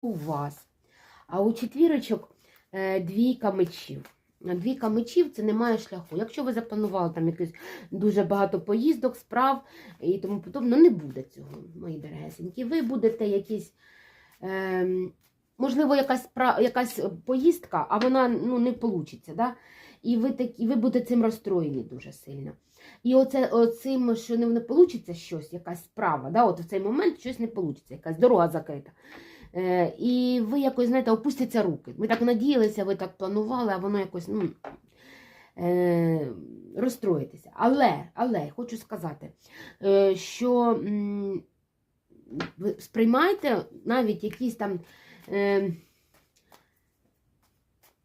у вас. А у четвірочок е, двійка мечів. Двійка мечів це немає шляху. Якщо ви запланували там якось дуже багато поїздок, справ і тому подобне, ну не буде цього, мої дорогесенькі. Ви будете якісь, е, можливо, якась, якась поїздка, а вона ну, не вийде. Да? І ви, так, і ви будете цим розстроєні дуже сильно. І оце, оцим, що не вийде щось, якась справа, да? от в цей момент щось не вийде, якась дорога закрита. Е, і ви якось, знаєте, опустяться руки. Ви так надіялися, ви так планували, а воно якось ну, е, розстроїтеся. Але, але хочу сказати, е, що сприймайте навіть якісь там.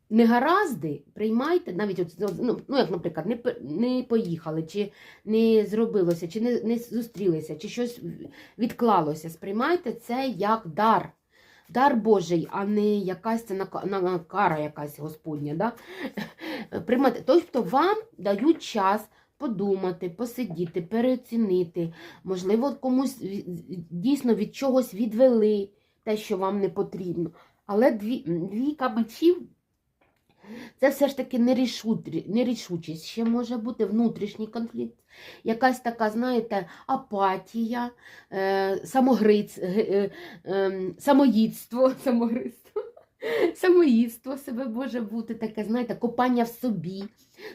Негаразди приймайте, навіть от, ну, ну, як, наприклад, не, не поїхали, чи не зробилося, чи не, не зустрілися, чи щось відклалося. Сприймайте це як дар. Дар Божий, а не якась це кара якась Господня. Да? Приймати. Тобто вам дають час подумати, посидіти, переоцінити. Можливо, комусь дійсно від чогось відвели те, що вам не потрібно. Але дві, двійка мечів це все ж таки нерішучість. Ще може бути внутрішній конфлікт, якась така, знаєте, апатія, е, самогриць, е, ем, самоїдство, самогрицтво, самоїдство себе може бути таке, знаєте, копання в собі.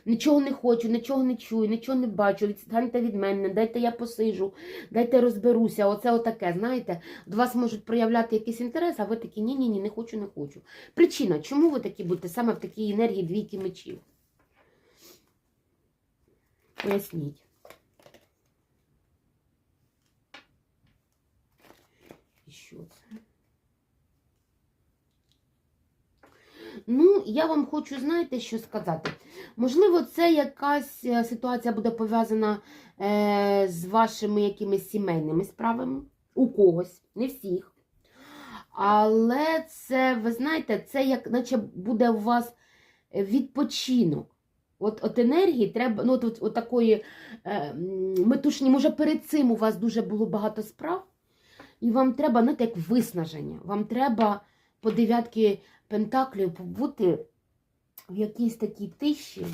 Нічого не хочу, нічого не чую, нічого не бачу. Відстаньте від мене, дайте я посижу, дайте розберуся. Оце отаке, знаєте, до вас можуть проявляти якийсь інтерес, а ви такі ні-ні, ні, не хочу, не хочу. Причина, чому ви такі будете саме в такій енергії двійки мечів? Поясніть. І що це? Ну, я вам хочу, знаєте, що сказати. Можливо, це якась е, ситуація буде пов'язана е, з вашими якимись сімейними справами. У когось, не всіх. Але це, ви знаєте, це як наче буде у вас відпочинок. От, от енергії треба, ну от, от, от такої е, метушні, може перед цим у вас дуже було багато справ, і вам треба, знаєте, як виснаження. Вам треба по дев'ятки пентаклів побути в якійсь такій тиші.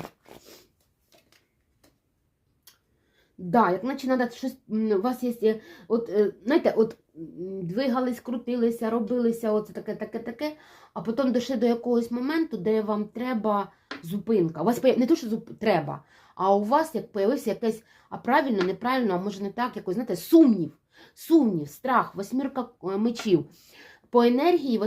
Да, як наче щось, у вас є, от, е, знаєте, от двигались, крутилися, робилися, оце таке, таке, таке, а потім дійшли до якогось моменту, де вам треба зупинка. У вас не то, що зуп... треба, а у вас як появився якесь, а правильно, неправильно, а може не так, якось, знаєте, сумнів, сумнів, страх, восьмірка е, мечів. По енергії